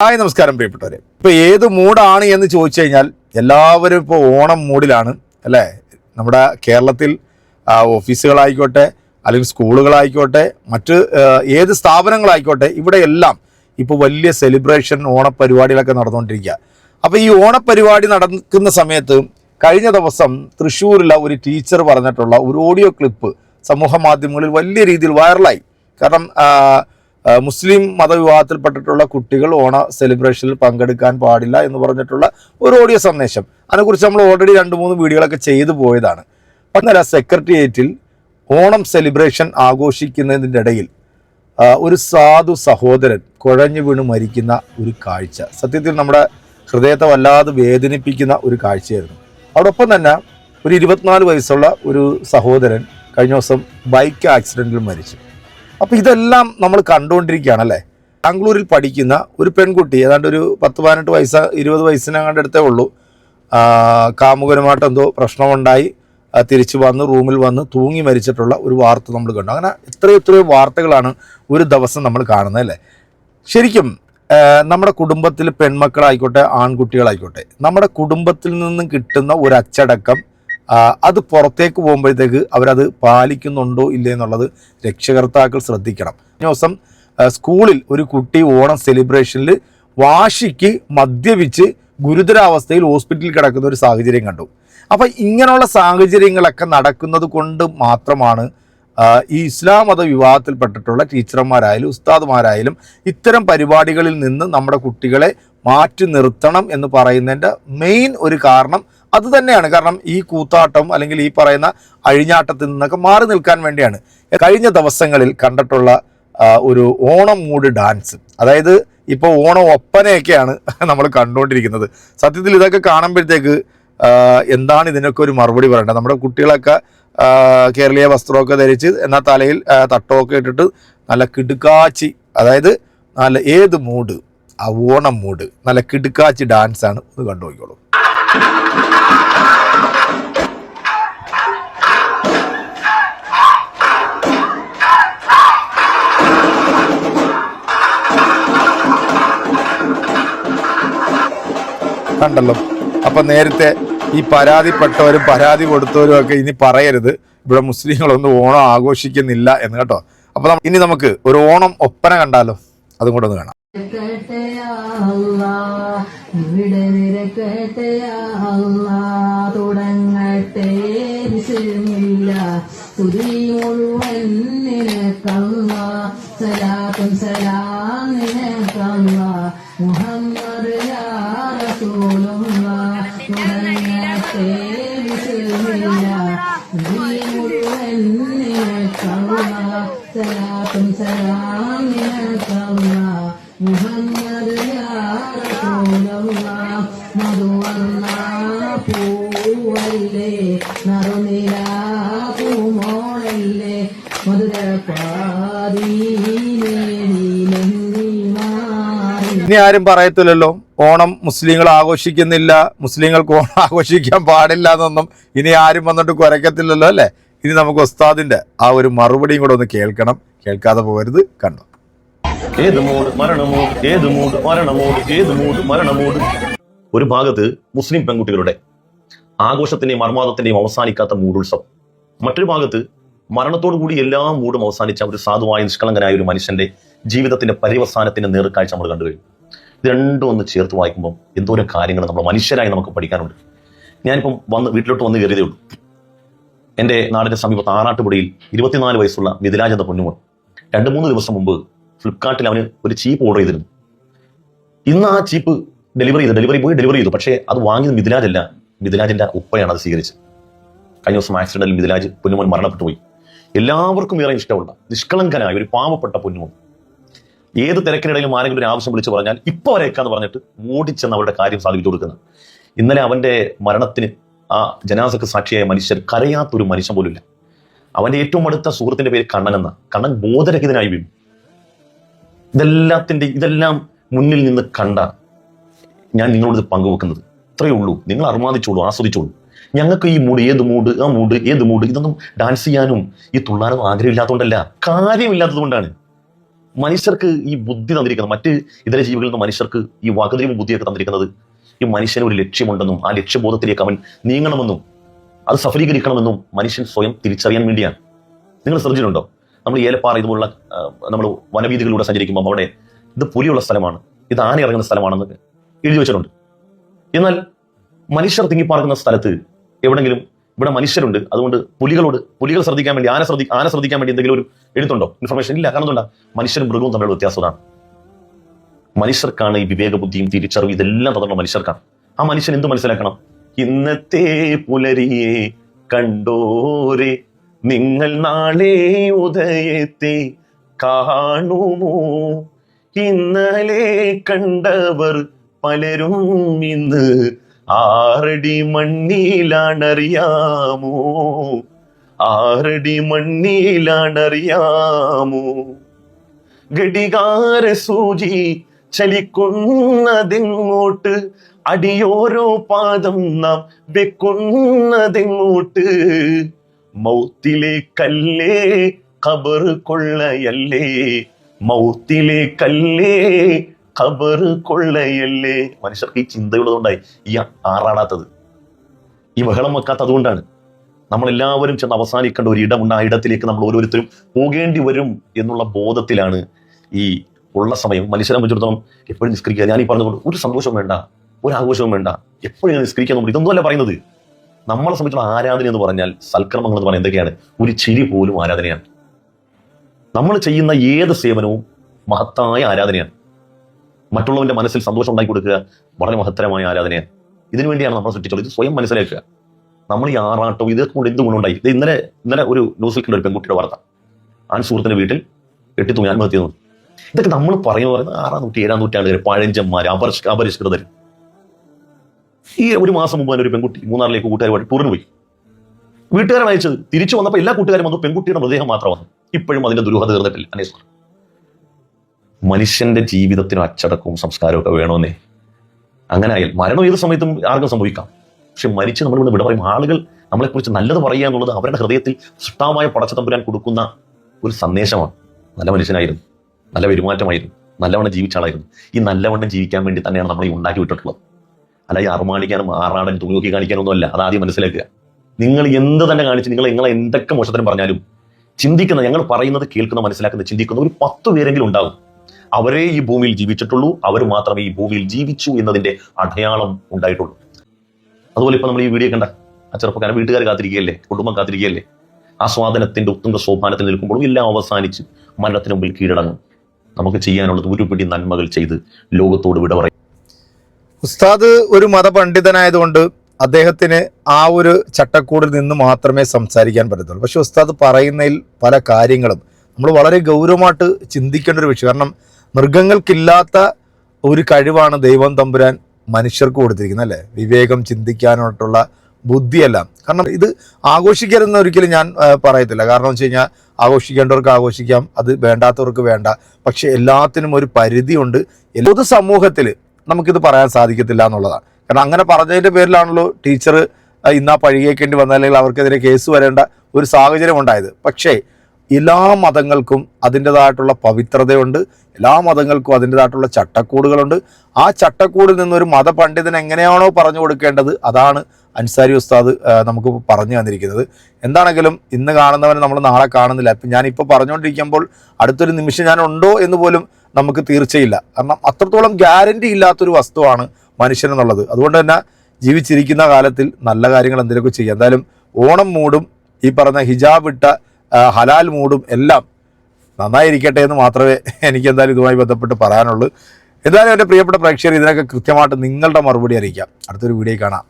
Hi നമസ്കാരം പ്രിയപ്പെട്ടവരെ. ഇപ്പൊ ഏത് മൂഡാണ് എന്ന് ചോദിച്ചു കഴിഞ്ഞാൽ എല്ലാവരും ഇപ്പോൾ ഓണം മൂഡിലാണ് അല്ലേ? നമ്മുടെ കേരളത്തിൽ ഓഫീസുകളായിക്കോട്ടെ അല്ലെങ്കിൽ സ്കൂളുകളായിക്കോട്ടെ മറ്റ് ഏത് സ്ഥാപനങ്ങളായിക്കോട്ടെ ഇവിടെ എല്ലാം ഇപ്പോൾ വലിയ സെലിബ്രേഷൻ ഓണപ്പരിപാടികളൊക്കെ നടന്നുകൊണ്ടിരിക്കുക. അപ്പോൾ ഈ ഓണപ്പരിപാടി നടക്കുന്ന സമയത്ത് കഴിഞ്ഞ ദിവസം തൃശ്ശൂരിലെ ഒരു ടീച്ചർ പറഞ്ഞിട്ടുള്ള ഒരു ഓഡിയോ ക്ലിപ്പ് സമൂഹ മാധ്യമങ്ങളിൽ വലിയ രീതിയിൽ വൈറലായി കാരണം മുസ്ലിം മതവിഭാഗത്തിൽപ്പെട്ടിട്ടുള്ള കുട്ടികൾ ഓണ സെലിബ്രേഷനിൽ പങ്കെടുക്കാൻ പാടില്ല എന്ന് പറഞ്ഞിട്ടുള്ള ഒരു ഓഡിയോ സന്ദേശം. അതിനെക്കുറിച്ച് നമ്മൾ ഓൾറെഡി രണ്ട് മൂന്ന് വീഡിയോകളൊക്കെ ചെയ്തു പോയതാണ്. അന്നേരം സെക്രട്ടേറിയറ്റിൽ ഓണം സെലിബ്രേഷൻ ആഘോഷിക്കുന്നതിന്റെ ഇടയിൽ ഒരു സാധു സഹോദരൻ കുഴഞ്ഞു വീണ് മരിക്കുന്ന ഒരു കാഴ്ച. സത്യത്തിൽ നമ്മുടെ ഹൃദയത്തെ വല്ലാതെ വേദനിപ്പിക്കുന്ന ഒരു കാഴ്ചയായിരുന്നു. അതോടൊപ്പം തന്നെ ഒരു ഇരുപത്തിനാല് വയസ്സുള്ള ഒരു സഹോദരൻ കഴിഞ്ഞ ദിവസം ബൈക്ക് ആക്സിഡന്റിൽ മരിച്ചു. അപ്പോൾ ഇതെല്ലാം നമ്മൾ കണ്ടുകൊണ്ടിരിക്കുകയാണ് അല്ലേ? ബാംഗ്ലൂരിൽ പഠിക്കുന്ന ഒരു പെൺകുട്ടി ഏതാണ്ട് ഒരു പത്ത് പതിനെട്ട് വയസ്സ് ഇരുപത് വയസ്സിനങ്ങാണ്ട് അടുത്തേ ഉള്ളൂ. കാമുകനുമായിട്ട് എന്തോ പ്രശ്നമുണ്ടായി. തിരിച്ചു വന്ന് റൂമിൽ വന്ന് തൂങ്ങി മരിച്ചിട്ടുള്ള ഒരു വാർത്ത നമ്മൾ കണ്ടു. അങ്ങനെ എത്രയോ എത്രയോ വാർത്തകളാണ് ഒരു ദിവസം നമ്മൾ കാണുന്നത് അല്ലേ? ശരിക്കും നമ്മുടെ കുടുംബത്തിൽ പെൺമക്കളായിക്കോട്ടെ ആൺകുട്ടികളായിക്കോട്ടെ നമ്മുടെ കുടുംബത്തിൽ നിന്നും കിട്ടുന്ന ഒരു അച്ചടക്കം അത് പുറത്തേക്ക് പോകുമ്പോഴത്തേക്ക് അവരത് പാലിക്കുന്നുണ്ടോ ഇല്ലേ എന്നുള്ളത് രക്ഷകർത്താക്കൾ ശ്രദ്ധിക്കണം. കഴിഞ്ഞ ദിവസം സ്കൂളിൽ ഒരു കുട്ടി ഓണം സെലിബ്രേഷനിൽ വാശിക്ക് മദ്യപിച്ച് ഗുരുതരാവസ്ഥയിൽ ഹോസ്പിറ്റലിൽ കിടക്കുന്ന ഒരു സാഹചര്യം കണ്ടു. അപ്പം ഇങ്ങനെയുള്ള സാഹചര്യങ്ങളൊക്കെ നടക്കുന്നത് കൊണ്ട് മാത്രമാണ് ഈ ഇസ്ലാം മത വിവാഹത്തിൽപ്പെട്ടിട്ടുള്ള ടീച്ചർമാരായാലും ഉസ്താദ്മാരായാലും ഇത്തരം പരിപാടികളിൽ നിന്ന് നമ്മുടെ കുട്ടികളെ മാറ്റി നിർത്തണം എന്ന് പറയുന്നതിന്റെ മെയിൻ ഒരു കാരണം അത് തന്നെയാണ്. കാരണം ഈ കൂത്താട്ടം അല്ലെങ്കിൽ ഈ പറയുന്ന അഴിഞ്ഞാട്ടത്തിൽ നിന്നൊക്കെ മാറി നിൽക്കാൻ വേണ്ടിയാണ്. കഴിഞ്ഞ ദിവസങ്ങളിൽ കണ്ടിട്ടുള്ള ഒരു ഓണം മൂഡ് ഡാൻസ്. അതായത് ഇപ്പോൾ ഓണം ഒപ്പനയൊക്കെയാണ് നമ്മൾ കണ്ടുകൊണ്ടിരിക്കുന്നത്. സത്യത്തിൽ ഇതൊക്കെ കാണുമ്പോഴത്തേക്ക് എന്താണ് ഇതിനൊക്കെ ഒരു മറുപടി പറയേണ്ടത്? നമ്മുടെ കുട്ടികളൊക്കെ കേരളീയ വസ്ത്രമൊക്കെ ധരിച്ച് എന്നാൽ തലയിൽ തട്ടമൊക്കെ ഇട്ടിട്ട് നല്ല കിടുക്കാച്ചി അതായത് നല്ല ഏത് മൂഡ് ആ ഓണം മൂഡ് നല്ല കിടുക്കാച്ചി ഡാൻസാണ് ഒന്ന് കണ്ടു കണ്ടല്ലോ. അപ്പൊ നേരത്തെ ഈ പരാതിപ്പെട്ടവരും പരാതി കൊടുത്തവരും ഒക്കെ ഇനി പറയരുത്. ഇവിടെ മുസ്ലിങ്ങളൊന്നും ഓണം ആഘോഷിക്കുന്നില്ല എന്ന് കേട്ടോ. അപ്പൊ ഇനി നമുക്ക് ഒരു ഓണം ഒപ്പന കണ്ടാലോ? അതും കൂടെ ഒന്ന് കാണാം. ഇവിടെ തുടങ്ങട്ടെ സലാത്തും സലാം ഇനി ആരും പറയത്തില്ലല്ലോ ഓണം മുസ്ലിങ്ങൾ ആഘോഷിക്കുന്നില്ല മുസ്ലിങ്ങൾക്ക് ഓണം ആഘോഷിക്കാൻ പാടില്ല എന്നൊന്നും ഇനി ആരും വന്നിട്ട് കുരയ്ക്കത്തില്ലല്ലോ അല്ലേ? ഇനി നമുക്ക് ഉസ്താദിന്റെ ആ ഒരു മറുപടിയും കൂടെ ഒന്ന് കേൾക്കണം. കേൾക്കാതെ പോകരുത് കണ്ടോ? ഏത് മൂട്? മരണമോട്. ഏത് മൂട്? മരണമോട്. ഏത് മൂട്? മരണമോട്. ഒരു ഭാഗത്ത് മുസ്ലിം പെൺകുട്ടികളുടെ ആഘോഷത്തിന്റെയും മർമാദത്തിന്റെയും അവസാനിക്കാത്ത മൂടുത്സവം. മറ്റൊരു ഭാഗത്ത് മരണത്തോടു കൂടി എല്ലാ മൂടും അവസാനിച്ച ഒരു സാധുവായ നിഷ്കളങ്കനായ ഒരു മനുഷ്യന്റെ ജീവിതത്തിന്റെ പര്യവസാനത്തിന്റെ നേർക്കാഴ്ച നമ്മൾ കണ്ടു കഴിഞ്ഞു. ഇത് രണ്ടും ഒന്ന് ചേർത്ത് വായിക്കുമ്പോൾ എന്തോരം കാര്യങ്ങൾ നമ്മൾ മനുഷ്യരായി നമുക്ക് പഠിക്കാനുണ്ട്. ഞാനിപ്പം വന്ന് വീട്ടിലോട്ട് വന്ന് കയറിയതേ ഉള്ളൂ. എന്റെ നാടിന്റെ സമീപത്ത് ആറാട്ടുപുഴയിൽ ഇരുപത്തിനാല് വയസ്സുള്ള മിഥിലാജ് എന്ന പൊന്നുമോൻ രണ്ട് മൂന്ന് ദിവസം മുമ്പ് ഫ്ലിപ്കാർട്ടിൽ അവന് ഒരു ചീപ്പ് ഓർഡർ ചെയ്തിരുന്നു. ഇന്ന് ആ ചീപ്പ് ഡെലിവറി ചെയ്തു ഡെലിവറി പോയി ഡെലിവറി ചെയ്തു. പക്ഷേ അത് വാങ്ങിയത് മിഥിലാജ് അല്ല. മിഥിലാജിന്റെ ഉപ്പയാണ് അത് സ്വീകരിച്ചത്. കഴിഞ്ഞ ദിവസം ആക്സിഡന്റിൽ മിഥിലാജ് പൊന്നുമോൻ മരണപ്പെട്ടു പോയി എല്ലാവർക്കും ഏറെ ഇഷ്ടമുള്ള നിഷ്കളങ്കനായ ഒരു പാവപ്പെട്ട പൊന്നുമോൻ. ഏത് തിരക്കിനിടയിലും ആരെങ്കിലും ഒരു ആവശ്യം വിളിച്ചു പറഞ്ഞാൽ ഇപ്പൊ വരേക്കാന്ന് പറഞ്ഞിട്ട് ഓടിച്ചെന്ന് അവരുടെ കാര്യം സാധിപ്പിച്ചു കൊടുക്കുന്നത്. ഇന്നലെ അവന്റെ മരണത്തിന് ആ ജനാസക്ക് സാക്ഷിയായ മനുഷ്യർ കരയാത്തൊരു മനുഷ്യൻ പോലും ഇല്ല അവന്റെ ഏറ്റവും അടുത്ത സുഹൃത്തിന്റെ പേര് കണ്ണൻ എന്ന കണ്ണൻ ബോധരഹിതനായി വീണു. ഇതെല്ലാത്തിന്റെ ഇതെല്ലാം മുന്നിൽ നിന്ന് കണ്ട ഞാൻ നിങ്ങളോട് പങ്കുവെക്കുന്നത്. ഇത്രയേ ഉള്ളൂ. നിങ്ങൾ അർമാദിച്ചോളൂ ആസ്വദിച്ചോളൂ. ഞങ്ങൾക്ക് ഈ മൂഡ് ഏത് മൂഡ് ആ മൂഡ് ഏത് മൂഡ് ഇതൊന്നും ഡാൻസ് ചെയ്യാനും ഈ തുള്ളാനും ആഗ്രഹമില്ലാത്തതുകൊണ്ടല്ല. കാര്യമില്ലാത്തതുകൊണ്ടാണ്. മനുഷ്യർക്ക് ഈ ബുദ്ധി തന്നിരിക്കുന്നത് മറ്റ് ഇതര ജീവികളിൽ നിന്ന് മനുഷ്യർക്ക് ഈ വകതിരിവും ബുദ്ധിയൊക്കെ തന്നിരിക്കുന്നത് ഈ മനുഷ്യന് ഒരു ലക്ഷ്യമുണ്ടെന്നും ആ ലക്ഷ്യബോധത്തിലേക്ക് അവൻ നീങ്ങണമെന്നും അത് സഫലീകരിക്കണമെന്നും മനുഷ്യൻ സ്വയം തിരിച്ചറിയാൻ വേണ്ടിയാണ്. നിങ്ങൾ ശ്രദ്ധിച്ചിട്ടുണ്ടോ? നമ്മൾ ഏലപ്പാറ ഇതുപോലുള്ള നമ്മൾ വനവീതികളിലൂടെ സഞ്ചരിക്കുമ്പോൾ അവിടെ ഇത് പുലിയുള്ള സ്ഥലമാണ്. ഇത് ആന ഇറങ്ങുന്ന സ്ഥലമാണെന്ന് എഴുതി വെച്ചിട്ടുണ്ട്. എന്നാൽ മനുഷ്യർ തിങ്ങിപ്പാർക്കുന്ന സ്ഥലത്ത് എവിടെങ്കിലും ഇവിടെ മനുഷ്യരുണ്ട്. അതുകൊണ്ട് പുലികളോട് പുലികൾ ശ്രദ്ധിക്കാൻ വേണ്ടി ആന ശ്രദ്ധി ആന ശ്രദ്ധിക്കാൻ വേണ്ടി എന്തെങ്കിലും ഒരു എഴുത്തുണ്ടോ? ഇൻഫർമേഷൻ ഇല്ല കാരണം മനുഷ്യരും മൃഗവും തമ്മിലുള്ള വ്യത്യാസമാണ് മനുഷ്യർക്കാണ് ഈ വിവേകബുദ്ധിയും തിരിച്ചറിവും ഇതെല്ലാം തന്നിട്ടുള്ള മനുഷ്യർക്കാണ്. ആ മനുഷ്യൻ എന്ത് മനസ്സിലാക്കണം? ഇന്നത്തെ പുലരിയെ കണ്ടോരെ നിങ്ങൾ നാളെ ഉദയത്തെ കാണുമോ? ഇന്നലെ കണ്ടവർ പലരും ഇന്ന് ആറടി മണ്ണിലാണറിയാമോ? ആറടി മണ്ണിലാണറിയാമോ? ഘടികാര സൂചി ചലിക്കുന്നതെങ്ങോട്ട്? അടിയോരോ പാദം നാം വെക്കുന്നതെങ്ങോട്ട്? മൗത്തിലെ കല്ലേ ഖബർ കൊള്ളയല്ലേ? മൗത്തിലെ കല്ലേ ഖബർ കൊള്ളയല്ലേ? മനുഷ്യർക്ക് ഈ ചിന്തയുള്ളതുകൊണ്ടായി ഈ ആറാടാത്തത്. ഈ ബഹളം വെക്കാത്തത് കൊണ്ടാണ് നമ്മളെല്ലാവരും ചെന്ന് അവസാനിക്കേണ്ട ഒരു ഇടമുണ്ട്. ആ ഇടത്തിലേക്ക് നമ്മൾ ഓരോരുത്തരും പോകേണ്ടി വരും എന്നുള്ള ബോധത്തിലാണ് ഈ ഉള്ള സമയം. മനുഷ്യനെ വെച്ചിടത്തോളം എപ്പോഴും നിസ്കരിക്കുക. ഞാൻ ഈ പറഞ്ഞതുകൊണ്ട് ഒരു സന്തോഷവും വേണ്ട ഒരു ആഘോഷവും വേണ്ട. എപ്പോഴും നിസ്കരിക്കാൻ നോക്കും ഇതൊന്നുമല്ല പറയുന്നത്. നമ്മളെ സംബന്ധിച്ചുള്ള ആരാധന എന്ന് പറഞ്ഞാൽ സൽക്കർമ്മങ്ങൾ എന്ന് പറഞ്ഞാൽ എന്തൊക്കെയാണ്? ഒരു ചിരി പോലും ആരാധനയാണ്. നമ്മൾ ചെയ്യുന്ന ഏത് സേവനവും മഹത്തായ ആരാധനയാണ്. മറ്റുള്ളവന്റെ മനസ്സിൽ സന്തോഷം ഉണ്ടാക്കി കൊടുക്കുക വളരെ മഹത്തരമായ ആരാധനയാണ്. ഇതിനു വേണ്ടിയാണ് നമ്മൾ സൃഷ്ടിച്ചുള്ളത് ഇത് സ്വയം മനസ്സിലാക്കുക. നമ്മൾ ഈ ആറാട്ടവും ഇതൊക്കെ കൊണ്ട് എന്ത് ഗുണമുണ്ടായി? ഇത് ഇന്നലെ ഇന്നലെ ഒരു ന്യൂസിൽ കണ്ട ഒരു പെൺകുട്ടിയുടെ വാർത്ത. ആൺ സുഹൃത്തിന്റെ വീട്ടിൽ കെട്ടി തൂങ്ങി ആത്മഹത്യ ഇതൊക്കെ നമ്മൾ പറയുന്ന പറയുന്നത് ആറാം നൂറ്റി ഏഴാം നൂറ്റാണ്ട് പഴഞ്ചന്മാർ അപരിഷ് ഈ ഒരു മാസം മുമ്പ് ഒരു പെൺകുട്ടി മൂന്നാറിലേക്ക് കൂട്ടുകാരുമായിട്ട് ടൂറിന് പോയി. വീട്ടുകാരെ അയച്ചത്. തിരിച്ചു വന്നപ്പോൾ എല്ലാ കൂട്ടുകാരും വന്നു. പെൺകുട്ടിയുടെ മൃതദേഹം മാത്രം വന്നു. ഇപ്പോഴും അതിന്റെ ദുരൂഹത തീർന്നിട്ടില്ല. അന്വേഷണം മനുഷ്യന്റെ ജീവിതത്തിനും അച്ചടക്കവും സംസ്കാരവും ഒക്കെ വേണമെന്നേ അങ്ങനെ ആയാൽ മരണം ഏത് സമയത്തും ആർക്കും സംഭവിക്കാം. പക്ഷെ മരിച്ച് നമ്മൾ ഇവിടെ വിട പറയും. ആളുകൾ നമ്മളെക്കുറിച്ച് നല്ലത് പറയുക എന്നുള്ളത് അവരുടെ ഹൃദയത്തിൽ സൃഷ്ടാവായ പടച്ചതമ്പുരാൻ കൊടുക്കുന്ന ഒരു സന്ദേശമാണ്. നല്ല മനുഷ്യനായിരുന്നു. നല്ല പെരുമാറ്റമായിരുന്നു. നല്ലവണ്ണം ജീവിച്ച ആളായിരുന്നു. ഈ നല്ലവണ്ണം ജീവിക്കാൻ വേണ്ടി തന്നെയാണ് നമ്മൾ ഈ ഉണ്ടാക്കി വിട്ടിട്ടുള്ളത്. അല്ല അറുമാണിക്കാനും ആറാടൻ ആറാടാനും തുണി നോക്കി കാണിക്കാനൊന്നും അല്ല അത് ആദ്യം മനസ്സിലാക്കുക. നിങ്ങൾ എന്ത് തന്നെ കാണിച്ച് നിങ്ങൾ നിങ്ങളെ എന്തൊക്കെ മോശത്തരം പറഞ്ഞാലും ചിന്തിക്കുന്ന ഞങ്ങൾ പറയുന്നത് കേൾക്കുന്ന മനസ്സിലാക്കുന്ന ചിന്തിക്കുന്ന ഒരു പത്ത് പേരെങ്കിലും ഉണ്ടാകും അവരെ ഈ ഭൂമിയിൽ ജീവിച്ചിട്ടുള്ളൂ. അവർ മാത്രമേ ഈ ഭൂമിയിൽ ജീവിച്ചു എന്നതിന്റെ അടയാളം ഉണ്ടായിട്ടുള്ളൂ. അതുപോലെ ഇപ്പൊ നമ്മൾ ഈ വീഡിയോ കണ്ട ആ ചെറുപ്പക്കാരൻ വീട്ടുകാർ കാത്തിരിക്കുകയല്ലേ കുടുംബം കാത്തിരിക്കുകയല്ലേ? ആസ്വാദനത്തിന്റെ ഉത്തുംഗ സോപാനത്തിൽ നിൽക്കുമ്പോഴും എല്ലാം അവസാനിച്ച് മരണത്തിന് മുമ്പിൽ കീഴടങ്ങും. നമുക്ക് ചെയ്യാനുള്ളത് ഒരു പിടി നന്മകൾ ചെയ്ത് ലോകത്തോട് വിട പറയും. ഉസ്താദ് ഒരു മതപണ്ഡിതനായതുകൊണ്ട് അദ്ദേഹത്തിന് ആ ഒരു ചട്ടക്കൂടിൽ നിന്ന് മാത്രമേ സംസാരിക്കാൻ പറ്റത്തുള്ളൂ. പക്ഷെ ഉസ്താദ് പറയുന്നതിൽ പല കാര്യങ്ങളും നമ്മൾ വളരെ ഗൗരവമായിട്ട് ചിന്തിക്കേണ്ട ഒരു വിഷയം. കാരണം മൃഗങ്ങൾക്കില്ലാത്ത ഒരു കഴിവാണ് ദൈവം തമ്പുരാൻ മനുഷ്യർക്ക് കൊടുത്തിരിക്കുന്നത് അല്ലേ? വിവേകം ചിന്തിക്കാനായിട്ടുള്ള ബുദ്ധിയല്ല. കാരണം ഇത് ആഘോഷിക്കരുതെന്ന് ഒരിക്കലും ഞാൻ പറയത്തില്ല. കാരണം വെച്ച് കഴിഞ്ഞാൽ ആഘോഷിക്കേണ്ടവർക്ക് ആഘോഷിക്കാം അത് വേണ്ടാത്തവർക്ക് വേണ്ട. പക്ഷെ എല്ലാത്തിനും ഒരു പരിധിയുണ്ട്. പൊതു സമൂഹത്തിൽ നമുക്കിത് പറയാൻ സാധിക്കത്തില്ല എന്നുള്ളതാണ്. കാരണം അങ്ങനെ പറഞ്ഞതിന്റെ പേരിലാണല്ലോ ടീച്ചർ ഇന്നാ പഴികേക്കേണ്ടി വന്ന അല്ലെങ്കിൽ അവർക്കെതിരെ കേസ് വരേണ്ട ഒരു സാഹചര്യം ഉണ്ടായത് പക്ഷേ എല്ലാ മതങ്ങൾക്കും അതിന്റെതായിട്ടുള്ള പവിത്രതയുണ്ട്. എല്ലാ മതങ്ങൾക്കും അതിന്റെതായിട്ടുള്ള ചട്ടക്കൂടുകളുണ്ട്. ആ ചട്ടക്കൂടിൽ നിന്നൊരു മതപണ്ഡിതൻ എങ്ങനെയാണോ പറഞ്ഞു കൊടുക്കേണ്ടത് അതാണ് അൻസാരി ഉസ്താദ് നമുക്ക് പറഞ്ഞു തന്നിരിക്കുന്നത്. എന്താണെങ്കിലും ഇന്ന് കാണുന്നവനെ നമ്മൾ നാളെ കാണുന്നില്ല. ഇപ്പം ഞാനിപ്പോൾ പറഞ്ഞുകൊണ്ടിരിക്കുമ്പോൾ അടുത്തൊരു നിമിഷം ഞാൻ ഉണ്ടോ എന്ന് പോലും നമുക്ക് തീർച്ചയില്ല. കാരണം അത്രത്തോളം ഗ്യാരണ്ടി ഇല്ലാത്തൊരു വസ്തുവാണ് മനുഷ്യൻ എന്നുള്ളത്. അതുകൊണ്ട് തന്നെ ജീവിച്ചിരിക്കുന്ന കാലത്തിൽ നല്ല കാര്യങ്ങൾ എന്തെങ്കിലുമൊക്കെ ചെയ്യാം. എന്തായാലും ഓണം മൂടും ഈ പറഞ്ഞ ഹിജാബ് ഇട്ട ഹലാൽ മൂടും എല്ലാം നന്നായിരിക്കട്ടെ എന്ന് മാത്രമേ എനിക്ക് എന്തായാലും ഇതുമായി ബന്ധപ്പെട്ട് പറയാനുള്ളൂ. എന്തായാലും എന്റെ പ്രിയപ്പെട്ട പ്രേക്ഷകർ ഇതിനൊക്കെ കൃത്യമായിട്ട് നിങ്ങളുടെ മറുപടി അറിയിക്കാം. അടുത്തൊരു വീഡിയോ കാണാം.